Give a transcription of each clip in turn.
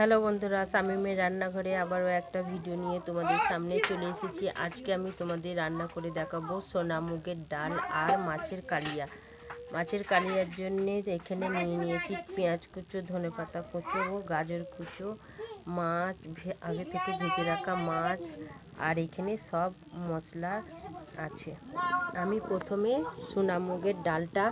Hello বন্ধুরা, শামিমের রান্নাঘরে আবারও একটা ভিডিও নিয়ে তোমাদের সামনে চলে এসেছি। আজকে আমি তোমাদের রান্না করে দেখাবো সোনা মুগের ডাল আর মাছের কালিয়া। মাছের কালিয়ার জন্যে এখানে নিয়ে নিয়েছি পেঁয়াজ কুচো ধনে পাতা কুচো গাজর কুচো, মাছ আগে থেকে ভেজে রাখা মাছ, আর এখানে সব মশলা আছে। আমি প্রথমে সোনা মুগের ডালটা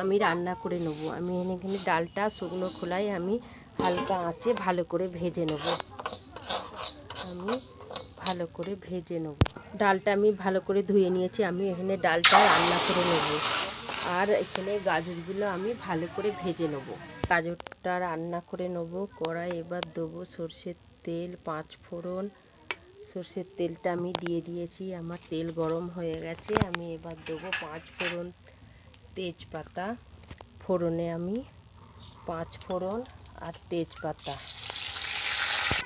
আমি রান্না করে নেব। আমি এখানে ডালটা শুকনো খোলায় আমি হালকা আঁচে ভালো করে ভেজে নেব। আমি ভালো করে ভেজে নেব। ডালটা আমি ভালো করে ধুয়ে নিয়েছি। আমি এখানে ডালটা রান্না করে নেব। আর এখানে গাজরগুলো আমি ভালো করে ভেজে নেব। গাজরটা রান্না করে নেব। কড়াই এবার দেবো সর্ষের তেল, পাঁচ ফোড়ন। সর্ষের তেলটা আমি দিয়ে দিয়েছি। আমার তেল গরম হয়ে গেছে। আমি এবার দেবো পাঁচ ফোড়ন তেজপাতা। ফোড়নে আমি পাঁচ ফোড়ন আর তেজপাতা।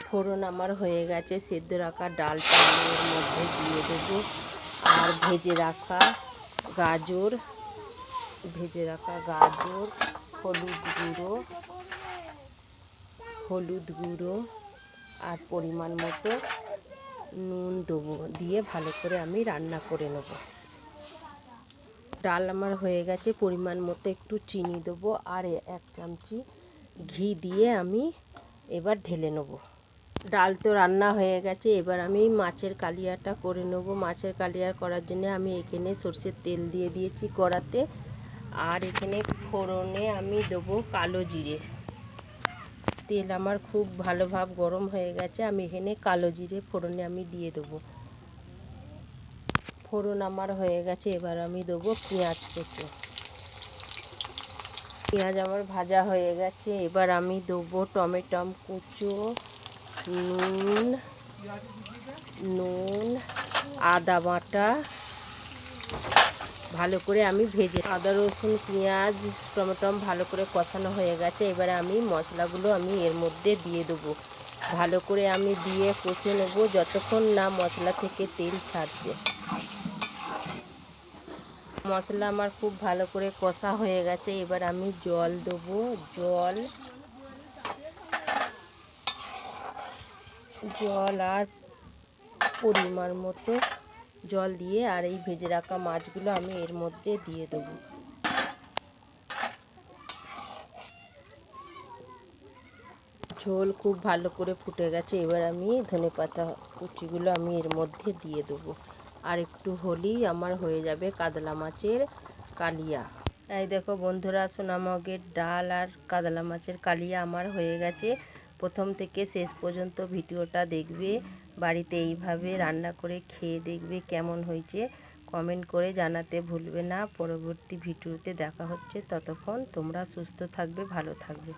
ফোড়ন আমার হয়ে গেছে, সেদ্ধ রাখা ডালটা এর মধ্যে দিয়ে দেবো। আর ভেজে রাখা গাজর, ভেজে রাখা গাজর, হলুদ গুঁড়ো হলুদ গুঁড়ো আর পরিমাণ মতো নুন দেবো, দিয়ে ভালো করে আমি রান্না করে নেব। ডাল আমার হয়ে গেছে, পরিমাণ মতো একটু চিনি দেবো আর এক চামচি ঘি দিয়ে আমি এবার ঢেলে নেব। ডাল তো রান্না হয়ে গেছে, এবার আমি মাছের কালিয়াটা করে নেব। মাছের কালিয়া করার জন্য আমি এখানে সর্ষের তেল দিয়ে দিয়েছি কড়াতে। আর এখানে ফোড়নে আমি দেবো কালো জিরে। তেল আমার খুব ভালো ভাব গরম হয়ে গেছে, আমি এখানে কালো জিরে ফোড়নে আমি দিয়ে দেবো। ফোড়ন আমার হয়ে গেছে, এবার আমি দেবো পেঁয়াজ কুচো পেঁয়াজ আমার ভাজা হয়ে গেছে। এবার আমি দেবো টমেটম কুচো, নুন নুন, আদা বাটা। ভালো করে আমি ভেজে আদা, রসুন, পেঁয়াজ টমেটম ভালো করে কষানো হয়ে গেছে। এবারে আমি মশলাগুলো আমি এর মধ্যে দিয়ে দেবো। ভালো করে আমি দিয়ে কষে নেব। যতক্ষণ না মশলা থেকে তেল ছাড়ছে। মশলা আমার খুব ভালো করে কষা হয়ে গেছে। এবার আমি জল দেবো, জল। জল আর পরিমাণ মতো জল দিয়ে আর এই ভেজে রাখা মাছগুলো আমি এর মধ্যে দিয়ে দেবো। ঝোল খুব ভালো করে ফুটে গেছে। এবার আমি ধনে পাতা কুচিগুলো আমি এর মধ্যে দিয়ে দেবো। আর একটু হলেই আমার হয়ে যাবে কাতলা মাছের কালিয়া। এই দেখো বন্ধুরা, সোনামগের ডাল আর কাতলা মাছের কালিয়া আমার হয়ে গেছে। প্রথম থেকে শেষ পর্যন্ত ভিডিওটা দেখবে, বাড়িতে এইভাবে রান্না করে খেয়ে দেখবে কেমন হয়েছে। কমেন্ট করে জানাতে ভুলবে না। পরবর্তী ভিডিওতে দেখা হচ্ছে। ততক্ষণ তোমরা সুস্থ থাকবে, ভালো থাকবে।